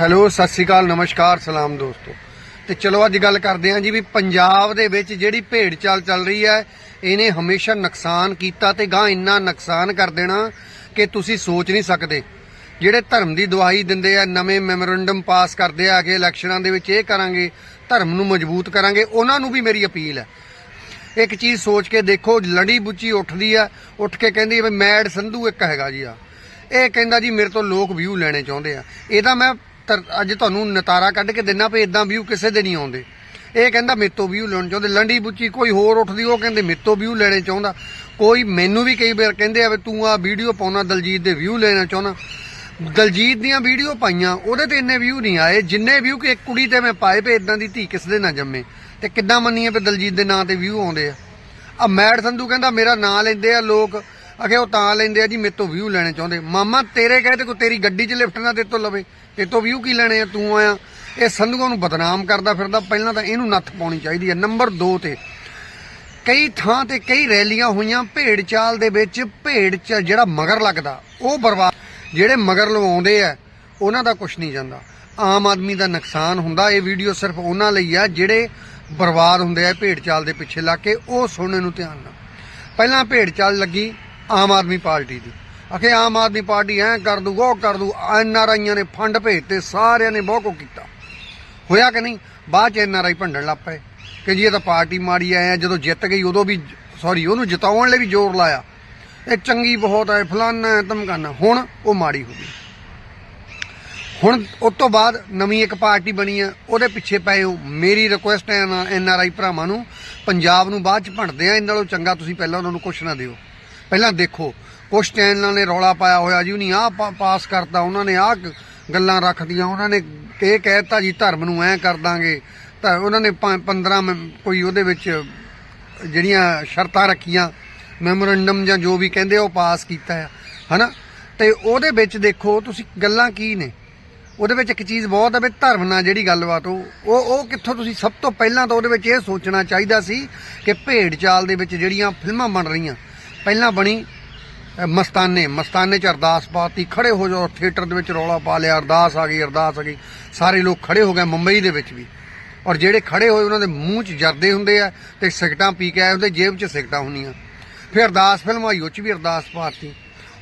Hello, ਸਤਿ ਸ਼੍ਰੀ ਅਕਾਲ, ਨਮਸਕਾਰ, ਸਲਾਮ ਦੋਸਤੋ। ਤੇ ਚਲੋ, ਅੱਜ ਗੱਲ ਕਰਦੇ ਹਾਂ ਜੀ ਵੀ ਪੰਜਾਬ ਦੇ ਵਿੱਚ ਜਿਹੜੀ ਭੇਡ ਚਾਲ ਚੱਲ ਰਹੀ ਹੈ, ਇਹਨੇ ਹਮੇਸ਼ਾ ਨੁਕਸਾਨ ਕੀਤਾ ਤੇ ਗਾਂ ਇੰਨਾ ਨੁਕਸਾਨ ਕਰ ਦੇਣਾ ਕਿ ਤੁਸੀਂ ਸੋਚ ਨਹੀਂ ਸਕਦੇ। ਜਿਹੜੇ ਧਰਮ ਦੀ ਦਵਾਈ ਦਿੰਦੇ ਆ, ਨਵੇਂ ਮੈਮੋਰੰਡਮ ਪਾਸ ਕਰਦੇ ਆ ਕਿ ਇਲੈਕਸ਼ਨਾਂ ਦੇ ਵਿੱਚ ਇਹ ਕਰਾਂਗੇ, ਧਰਮ ਨੂੰ ਮਜ਼ਬੂਤ ਕਰਾਂਗੇ, ਉਹਨਾਂ ਨੂੰ ਵੀ ਮੇਰੀ ਅਪੀਲ ਹੈ। ਇੱਕ ਚੀਜ਼ ਸੋਚ ਕੇ ਦੇਖੋ ਲੜੀ ਬੁੱਚੀ ਉੱਠਦੀ ਆ, ਉੱਠ ਕੇ ਕਹਿੰਦੀ ਵੀ ਮੈਡ ਸੰਧੂ ਇੱਕ ਹੈਗਾ ਜੀ ਆ। ਇਹ ਕਹਿੰਦਾ ਜੀ, ਮੇਰੇ ਤੋਂ ਲੋਕ ਵਿਊ ਲੈਣੇ ਚਾਹੁੰਦੇ ਆ। ਇਹਦਾ ਮੈਂ ਤਰ- ਅੱਜ ਤੁਹਾਨੂੰ ਨਤਾਰਾ ਕੱਢ ਕੇ ਦਿੰਨਾ ਵੀ ਇਦਾਂ ਵਿਊ ਕਿਸੇ ਦੇ ਨਹੀਂ ਆਉਂਦੇ। ਇਹ ਕਹਿੰਦਾ ਮੇਰੇ ਤੋਂ ਵਿਊ ਲੈਣ ਚਾਹੁੰਦੇ। ਲੰਡੀ ਬੁੱਚੀ ਕੋਈ ਹੋਰ ਉੱਠਦੀ, ਉਹ ਕਹਿੰਦੇ ਮੇਰੇ ਵਿਊ ਲੈਣੇ ਚਾਹੁੰਦਾ। ਕੋਈ ਮੈਨੂੰ ਵੀ ਕਈ ਵਾਰ ਕਹਿੰਦੇ ਆ ਵੀ ਤੂੰ ਆ ਵੀਡੀਓ ਪਾਉਣਾ ਦਲਜੀਤ ਦੇ ਵਿਊ ਲੈਣਾ ਚਾਹੁੰਦਾ। ਦਲਜੀਤ ਦੀਆਂ ਵੀਡੀਓ ਪਾਈਆਂ, ਉਹਦੇ ਤੇ ਇੰਨੇ ਵਿਊ ਨਹੀਂ ਆਏ। ਜਿੰਨੇ ਵਿਊ ਕਿ ਇੱਕ ਕੁੜੀ ਤੇ ਮੈਂ ਪਾਏ ਪਏ ਇਦਾਂ ਦੀ ਧੀ ਕਿਸੇ ਦੇ ਨਾ ਜੰਮੇ। ਤੇ ਕਿੱਦਾਂ ਮੰਨੀਏ ਵੀ ਦਲਜੀਤ ਦੇ ਨਾਂ ਤੇ ਵਿਊ ਆਉਂਦੇ ਆ। ਆ ਮੈਡ ਸੰਧੂ ਕਹਿੰਦਾ ਮੇਰਾ ਨਾਂ ਲੈਂਦੇ ਆ ਲੋਕ। ਅਖੇ ਉਹ ਤਾਂ ਲੈਂਦੇ ਆ ਜੀ, ਮੇਰੇ ਤੋਂ ਵਿਊ ਲੈਣੇ ਚਾਹੁੰਦੇ। ਮਾਮਾ ਤੇਰੇ ਕਹੇ ਤੇ ਕੋਈ ਤੇਰੀ ਗੱਡੀ 'ਚ ਲਿਫਟ ਨਾ ਤੇ ਤੋਂ ਲਵੇ। ਤੇ ਤੋਂ ਵਿਊ ਕੀ ਲੈਣੇ ਆ, ਤੂੰ ਆਇਆ। ਇਹ ਸੰਧੂਆਂ ਨੂੰ ਬਦਨਾਮ ਕਰਦਾ ਫਿਰਦਾ, ਪਹਿਲਾਂ ਤਾਂ ਇਹਨੂੰ ਨੱਥ ਪਾਉਣੀ ਚਾਹੀਦੀ ਹੈ ਨੰਬਰ 2 ਤੇ, ਕਈ ਥਾਂ ਤੇ ਕਈ ਰੈਲੀਆਂ ਹੋਈਆਂ ਭੇਡ ਚਾਲ ਦੇ ਵਿੱਚ, ਭੇਡ ਚ ਜਿਹੜਾ ਮਗਰ ਲੱਗਦਾ, ਉਹ ਬਰਬਾਦ, ਜਿਹੜੇ ਮਗਰ ਲਵਾਉਂਦੇ ਆ, ਉਹਨਾਂ ਦਾ ਕੁਝ ਨਹੀਂ ਜਾਂਦਾ। ਆਮ ਆਦਮੀ ਦਾ ਨੁਕਸਾਨ ਹੁੰਦਾ, ਇਹ ਵੀਡੀਓ ਸਿਰਫ ਉਹਨਾਂ ਲਈ ਆ, ਜਿਹੜੇ ਬਰਬਾਦ ਹੁੰਦੇ ਆ ਭੇਡ ਚਾਲ ਦੇ ਪਿੱਛੇ ਲੱਗ ਕੇ, ਉਹ ਸੁਣਨ ਨੂੰ ਧਿਆਨ ਨਾਲ। ਪਹਿਲਾਂ ਭੇਡ ਚਾਲ ਲੱਗੀ ਆਮ ਆਦਮੀ ਪਾਰਟੀ ਦੀ। ਅਖੇ ਆਮ ਆਦਮੀ ਪਾਰਟੀ ਐ ਕਰ ਦੂ ਉਹ ਕਰ ਦੂ ਐਨ ਆਰ ਆਈਆਂ ਨੇ ਫੰਡ ਭੇਜਤੇ ਸਾਰਿਆਂ ਨੇ ਬਹੁਤ ਕੁ ਕੀਤਾ। ਹੋਇਆ ਕਿ ਨਹੀਂ? ਬਾਅਦ ਚ ਐਨ ਆਰ ਆਈ ਭੰਡਣ ਲੱਗ ਪਏ ਕਿ ਜੀ ਇਹ ਤਾਂ ਪਾਰਟੀ ਮਾੜੀ ਆਏ ਆ ਜਦੋਂ ਜਿੱਤ ਗਈ ਉਦੋਂ ਵੀ ਸੌਰੀ ਉਹਨੂੰ ਜਿਤਾਉਣ ਲਈ ਵੀ ਜ਼ੋਰ ਲਾਇਆ। ਇਹ ਚੰਗੀ ਬਹੁਤ ਹੈ ਫਲਾਨਾ ਹੈ ਧਮਕਾਨਾ। ਹੁਣ ਉਹ ਮਾੜੀ ਹੋ ਗਈ। ਹੁਣ ਉਸ ਤੋਂ ਬਾਅਦ ਨਵੀਂ ਇੱਕ ਪਾਰਟੀ ਬਣੀ ਆ ਉਹਦੇ ਪਿੱਛੇ ਪਏ ਹੋ। ਮੇਰੀ ਰਿਕੁਐਸਟ ਹੈ ਐਨ ਆਰ ਆਈ ਭਰਾਵਾਂ ਨੂੰ, ਪੰਜਾਬ ਨੂੰ ਬਾਅਦ ਚ ਭੰਡਦੇ ਆ ਇਹਨਾਂ ਨਾਲੋਂ ਚੰਗਾ ਤੁਸੀਂ ਪਹਿਲਾਂ ਉਹਨਾਂ ਨੂੰ ਕੁਛ ਨਾ ਦਿਓ। ਪਹਿਲਾਂ ਦੇਖੋ, ਕੁਛ ਚੈਨਲਾਂ ਨੇ ਰੌਲਾ ਪਾਇਆ ਹੋਇਆ ਜੀ, ਉਹਨੇ ਆਹ ਪਾਸ ਕਰਤਾ, ਉਹਨਾਂ ਨੇ ਆਹ ਗੱਲਾਂ ਰੱਖਦੀਆਂ ਉਹਨਾਂ ਨੇ ਇਹ ਕਹਿਤਾ ਜੀ, ਧਰਮ ਨੂੰ ਐ ਕਰ ਦਾਂਗੇ। ਤਾਂ ਉਹਨਾਂ ਨੇ 15 ਕੋਈ ਉਹਦੇ ਵਿੱਚ ਜਿਹੜੀਆਂ ਸ਼ਰਤਾਂ ਰੱਖੀਆਂ ਮੈਮੋਰੰਡਮ ਜਾਂ ਜੋ ਵੀ ਕਹਿੰਦੇ ਉਹ ਪਾਸ ਕੀਤਾ ਹੈ ਹਨਾ? ਤੇ ਉਹਦੇ ਵਿੱਚ ਦੇਖੋ, ਤੁਸੀਂ ਗੱਲਾਂ ਕੀ ਨੇ? ਉਹਦੇ ਵਿੱਚ ਇੱਕ ਚੀਜ਼ ਬਹੁਤ ਹੈ ਵੀ ਧਰਮ ਨਾਲ ਜਿਹੜੀ ਗੱਲਬਾਤ, ਉਹ ਉਹ ਉਹ ਕਿੱਥੋਂ ਤੁਸੀਂ ਸਭ ਤੋਂ ਪਹਿਲਾਂ ਤਾਂ ਉਹਦੇ ਵਿੱਚ ਇਹ ਸੋਚਣਾ ਚਾਹੀਦਾ ਸੀ ਕਿ ਭੇਡ ਚਾਲ ਦੇ ਵਿੱਚ ਜਿਹੜੀਆਂ ਫਿਲਮਾਂ ਬਣ ਰਹੀਆਂ ਪਹਿਲਾਂ ਬਣੀ ਮਸਤਾਨੇ। ਮਸਤਾਨੇ ਚ ਅਰਦਾਸ ਪਾਤੀ, ਖੜੇ ਹੋ ਜਾਓ, ਥੀਏਟਰ ਦੇ ਵਿੱਚ ਰੌਲਾ ਪਾ ਲਿਆ, ਅਰਦਾਸ ਆ ਗਈ, ਅਰਦਾਸ ਆ ਗਈ। ਸਾਰੇ ਲੋਕ ਖੜੇ ਹੋ ਗਏ ਮੁੰਬਈ ਦੇ ਵਿੱਚ ਵੀ। ਔਰ ਜਿਹੜੇ ਖੜੇ ਹੋਏ, ਉਹਨਾਂ ਦੇ ਮੂੰਹ 'ਚ ਜਰਦੇ ਹੁੰਦੇ ਆ ਤੇ ਸਿਗਟਾਂ ਪੀ ਕੇ ਆਏ ਹੁੰਦੇ, ਜੇਬ 'ਚ ਸਿਗਟਾਂ ਹੁੰਦੀਆਂ। ਫਿਰ ਅਰਦਾਸ ਫਿਲਮ ਆਈ ਉਹ 'ਚ ਵੀ ਅਰਦਾਸ ਪਾਤੀ।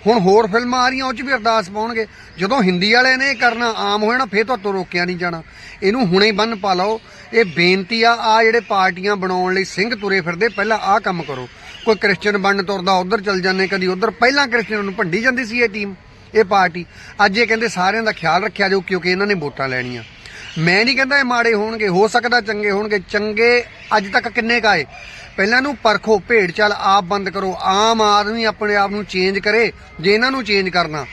ਹੁਣ ਹੋਰ ਫਿਲਮਾਂ ਆ ਰਹੀਆਂ, ਉਹ 'ਚ ਵੀ ਅਰਦਾਸ ਪਾਉਣਗੇ। ਜਦੋਂ ਹਿੰਦੀ ਵਾਲੇ ਨੇ ਇਹ ਕਰਨਾ ਆਮ ਹੋਇਆ ਨਾ ਫੇਰ ਤੋਂ ਰੋਕਿਆ ਨਹੀਂ ਜਾਣਾ। ਇਹਨੂੰ ਹੁਣੇ ਬੰਨ ਪਾ ਲਓ। ਇਹ ਬੇਨਤੀ ਆ ਆ ਜਿਹੜੇ ਪਾਰਟੀਆਂ ਬਣਾਉਣ ਲਈ ਸਿੰਘ ਤੁਰੇ ਫਿਰਦੇ, ਪਹਿਲਾਂ ਆਹ ਕੰਮ ਕਰੋ। ਕੋਈ ਕ੍ਰਿਸਚੀਅਨ ਬਣਨ ਤੁਰਦਾ, ਉਧਰ ਚਲ ਜਾਂਦੇ ਕਦੀ ਉਧਰ। ਪਹਿਲਾਂ ਕ੍ਰਿਸਚੀਅਨ ਨੂੰ ਭੰਡੀ ਜਾਂਦੀ ਸੀ ਇਹ ਟੀਮ ਇਹ ਪਾਰਟੀ। ਅੱਜ ਇਹ ਕਹਿੰਦੇ ਸਾਰਿਆਂ ਦਾ ਖਿਆਲ ਰੱਖਿਆ ਜਾਓ ਕਿਉਂਕਿ ਇਹਨਾਂ ਨੇ ਵੋਟਾਂ ਲੈਣੀਆਂ। ਮੈਂ ਨਹੀਂ ਕਹਿੰਦਾ ਇਹ ਮਾੜੇ ਹੋਣਗੇ, ਹੋ ਸਕਦਾ ਚੰਗੇ ਹੋਣਗੇ। ਚੰਗੇ ਅੱਜ ਤੱਕ ਕਿੰਨੇ ਕਾਏ ਪਹਿਲਾਂ ਨੂੰ ਪਰਖੋ, ਭੇਡ ਚਾਲ ਆਪ ਬੰਦ ਕਰੋ। ਆਮ ਆਦਮੀ ਆਪਣੇ ਆਪ ਨੂੰ ਚੇਂਜ ਕਰੇ, ਜੇ ਇਹਨਾਂ ਨੂੰ ਚੇਂਜ ਕਰਨਾ।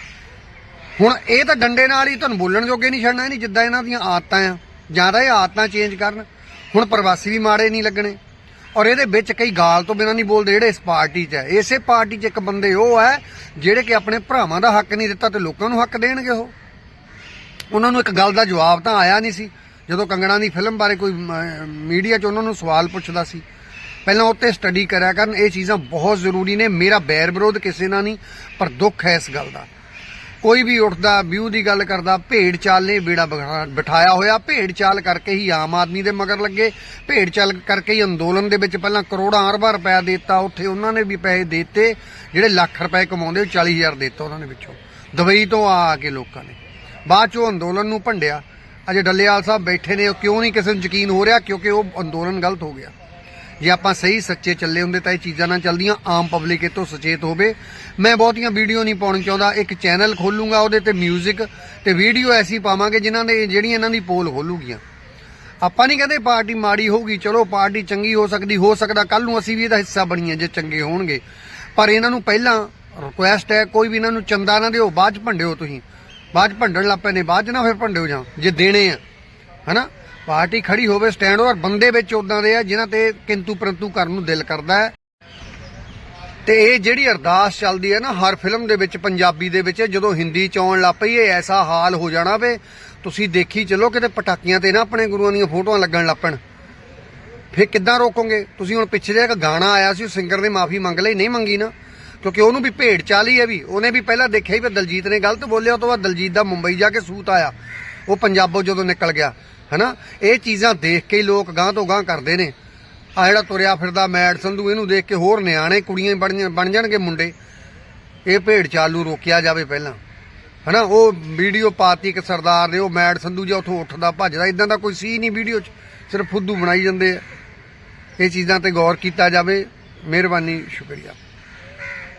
ਹੁਣ ਇਹ ਤਾਂ ਡੰਡੇ ਨਾਲ ਹੀ ਤੁਹਾਨੂੰ ਬੋਲਣ ਜੋਗੇ ਨਹੀਂ ਛੱਡਣਾ ਨਹੀਂ ਜਿੱਦਾਂ ਇਹਨਾਂ ਦੀਆਂ ਆਦਤਾਂ ਆ। ਜਾਂ ਤਾਂ ਇਹ ਆਦਤਾਂ ਚੇਂਜ ਕਰਨ। ਹੁਣ ਪ੍ਰਵਾਸੀ ਵੀ ਮਾੜੇ ਨਹੀਂ ਲੱਗਣੇ। ਔਰ ਇਹਦੇ ਵਿੱਚ ਕਈ ਗਾਲ ਤੋਂ ਬਿਨਾਂ ਨਹੀਂ ਬੋਲਦੇ ਜਿਹੜੇ ਇਸ ਪਾਰਟੀ 'ਚ ਹੈ। ਇਸੇ ਪਾਰਟੀ 'ਚ ਇੱਕ ਬੰਦੇ ਉਹ ਹੈ, ਜਿਹੜੇ ਕਿ ਆਪਣੇ ਭਰਾਵਾਂ ਦਾ ਹੱਕ ਨਹੀਂ ਦਿੱਤਾ ਤੇ ਲੋਕਾਂ ਨੂੰ ਹੱਕ ਦੇਣਗੇ ਉਹ। ਉਹਨਾਂ ਨੂੰ ਇੱਕ ਗੱਲ ਦਾ ਜਵਾਬ ਤਾਂ ਆਇਆ ਨਹੀਂ ਸੀ। ਜਦੋਂ ਕੰਗਣਾ ਦੀ ਫਿਲਮ ਬਾਰੇ ਕੋਈ ਮੀਡੀਆ 'ਚ ਉਹਨਾਂ ਨੂੰ ਸਵਾਲ ਪੁੱਛਦਾ ਸੀ। ਪਹਿਲਾਂ ਉੱਤੇ ਸਟੱਡੀ ਕਰਿਆ ਕਰਨ, ਇਹ ਚੀਜ਼ਾਂ ਬਹੁਤ ਜ਼ਰੂਰੀ ਨੇ। ਮੇਰਾ ਬੈਰ ਵਿਰੋਧ ਕਿਸੇ ਨਾਲ ਨਹੀਂ, ਪਰ ਦੁੱਖ ਹੈ ਇਸ ਗੱਲ ਦਾ। ਕੋਈ ਵੀ ਉੱਠਦਾ, ਵਿਊ ਦੀ ਗੱਲ ਕਰਦਾ, ਭੇਡ ਚਾਲ ਨੇ ਬੇੜਾ ਬਿਠਾਇਆ ਹੋਇਆ। ਭੇਡ ਚਾਲ ਕਰਕੇ ਹੀ ਆਮ ਆਦਮੀ ਦੇ ਮਗਰ ਲੱਗੇ। ਭੇਡ ਚਾਲ ਕਰਕੇ ਹੀ ਅੰਦੋਲਨ ਦੇ ਵਿੱਚ ਪਹਿਲਾਂ ਕਰੋੜਾਂ ਅਰਬਾਂ ਰੁਪਇਆ ਦਿੱਤਾ। ਉੱਥੇ ਉਹਨਾਂ ਨੇ ਵੀ ਪੈਸੇ ਦਿੱਤੇ। ਜਿਹੜੇ ਲੱਖ ਰੁਪਏ ਕਮਾਉਂਦੇ, ਉਹ 40000 ਦਿੱਤਾ ਉਹਨਾਂ ਨੇ ਵਿੱਚੋਂ। ਦੁਬਈ ਤੋਂ ਆ ਆ ਕੇ ਲੋਕਾਂ ਨੇ। ਬਾਅਦ ਚੋਂ ਅੰਦੋਲਨ ਨੂੰ ਭੰਡਿਆ। ਅਜੇ ਡੱਲੇਵਾਲ ਸਾਹਿਬ ਬੈਠੇ ਨੇ, ਉਹ ਕਿਉਂ ਨਹੀਂ ਕਿਸੇ ਨੂੰ ਯਕੀਨ ਹੋ ਰਿਹਾ? ਕਿਉਂਕਿ ਉਹ ਅੰਦੋਲਨ ਗਲਤ ਹੋ ਗਿਆ। ਜੇ ਆਪਾਂ ਸਹੀ ਸੱਚੇ ਚੱਲੇ ਹੁੰਦੇ ਤਾਂ ਇਹ ਚੀਜ਼ਾਂ ਨਾ ਚੱਲਦੀਆਂ, ਆਮ ਪਬਲਿਕ ਇਹ ਤੋਂ ਸੁਚੇਤ ਹੋਵੇ। ਮੈਂ ਬਹੁਤੀਆਂ ਵੀਡੀਓ ਨਹੀਂ ਪਾਉਣੀ ਚਾਹੁੰਦਾ, ਇੱਕ ਚੈਨਲ ਖੋਲੂੰਗਾ, ਉਹਦੇ ਤੇ 뮤직 ਤੇ ਵੀਡੀਓ ਐਸੀ ਪਾਵਾਂਗੇ ਜਿਨ੍ਹਾਂ ਦੇ ਜਿਹੜੀਆਂ ਇਹਨਾਂ ਦੀ ਪੋਲ ਖੋਲੂਗੀਆਂ। ਆਪਾਂ ਨਹੀਂ ਕਹਿੰਦੇ ਪਾਰਟੀ ਮਾੜੀ ਹੋਊਗੀ, ਚਲੋ ਪਾਰਟੀ ਚੰਗੀ ਹੋ ਸਕਦੀ, ਹੋ ਸਕਦਾ ਕੱਲ ਨੂੰ ਅਸੀਂ ਵੀ ਇਹਦਾ ਹਿੱਸਾ ਬਣੀਏ ਜੇ ਚੰਗੇ ਹੋਣਗੇ। ਪਰ ਇਹਨਾਂ ਨੂੰ ਪਹਿਲਾਂ ਰਿਕੁਐਸਟ ਹੈ, ਕੋਈ ਵੀ ਇਹਨਾਂ ਨੂੰ ਚੰਦਾ ਨਾ ਦਿਓ, ਬਾਅਦ ਚ ਭੰਡਿਓ ਤੁਸੀਂ। ਬਾਅਦ ਚ ਭੰਡਣ ਲੱਪੇ ਨੇ ਬਾਅਦ ਚ ਨਾ ਫਿਰ ਭੰਡਿਓ ਜਾਂ, ਜੇ ਦੇਣੇ ਆ। ਹਨਾ? ਪਾਰਟੀ ਖੜੀ ਹੋਵੇ ਸਟੈਂਡ ਔਰ ਬੰਦੇ ਵਿੱਚ ਉਦਾਂ ਦੇ ਆ ਜਿਨ੍ਹਾਂ ਤੇ ਕਿੰਤੂ ਪਰੰਤੂ ਕਰਨ ਨੂੰ ਦਿਲ ਕਰਦਾ ਹੈ। ਤੇ ਇਹ ਜਿਹੜੀ ਅਰਦਾਸ ਚੱਲਦੀ ਹੈ ਨਾ, ਹਰ ਫਿਲਮ ਦੇ ਵਿੱਚ, ਪੰਜਾਬੀ ਦੇ ਵਿੱਚ, ਜਦੋਂ ਹਿੰਦੀ ਚ ਆਉਣ ਲੱਗ ਪਈ, ਇਹ ਐਸਾ ਹਾਲ ਹੋ ਜਾਣਾ ਵੇ। ਤੁਸੀਂ ਦੇਖੀ ਚਲੋ, ਕਿਤੇ ਪਟਾਕੀਆਂ ਤੇ ਨਾ ਆਪਣੇ ਗੁਰੂਆਂ ਦੀਆਂ ਫੋਟੋਆਂ ਲੱਗਣ ਲੱਪਣ। ਫਿਰ ਕਿੱਦਾਂ ਰੋਕੋਗੇ? ਤੁਸੀਂ ਹੁਣ ਪਿੱਛੇ ਜਿਹਾ ਇੱਕ ਗਾਣਾ ਆਇਆ ਸੀ ਸਿੰਗਰ ਨੇ ਮਾਫੀ ਮੰਗ ਲਈ, ਨਹੀਂ ਮੰਗੀ ਨਾ। ਕਿਉਂਕਿ ਉਹਨੂੰ ਵੀ ਭੇਡ ਚਾਲੀ ਹੈ ਵੀ। ਉਹਨੇ ਵੀ ਪਹਿਲਾਂ ਦੇਖਿਆ ਹੀ ਵੀ ਦਲਜੀਤ ਨੇ ਗਲਤ ਬੋਲਿਆ, ਉਹ ਤੋਂ ਬਾਅਦ ਦਲਜੀਤ ਦਾ ਮੁੰਬਈ ਜਾ ਕੇ ਸੂਤ ਆਇਆ। ਉਹ ਪੰਜਾਬੋਂ ਜਦੋਂ ਨਿਕਲ ਗਿਆ। ਹਨਾ? ਇਹ ਚੀਜ਼ਾਂ ਦੇਖ ਕੇ ਹੀ ਲੋਕ ਗਾਂ ਤੋਂ ਗਾਂ ਕਰਦੇ ਨੇ। ਆ ਜਿਹੜਾ ਤੁਰਿਆ ਫਿਰਦਾ ਮੈਡ ਸੰਧੂ ਇਹਨੂੰ ਦੇਖ ਕੇ ਹੋਰ ਨਿਆਣੇ ਕੁੜੀਆਂ ਬਣ ਬਣ ਜਾਣਗੇ ਮੁੰਡੇ। ਇਹ ਭੇਡ ਚਾਲੂ ਰੋਕਿਆ ਜਾਵੇ ਪਹਿਲਾਂ। ਹਨਾ? ਉਹ ਵੀਡੀਓ ਪਾਤੀ ਕਿ ਸਰਦਾਰ ਦੇ, ਉਹ ਮੈਡ ਸੰਧੂ ਜਿਹਾ ਉਥੋਂ ਉੱਠਦਾ, ਭੱਜਦਾ। ਇਦਾਂ ਦਾ ਕੋਈ ਸੀ ਨਹੀਂ ਵੀਡੀਓ 'ਚ ਸਿਰਫ ਫੁੱਦੂ ਬਣਾਈ ਜਾਂਦੇ ਆ। ਇਹ ਚੀਜ਼ਾਂ ਤੇ ਗੌਰ ਕੀਤਾ ਜਾਵੇ। ਮਿਹਰਬਾਨੀ, ਸ਼ੁਕਰੀਆ।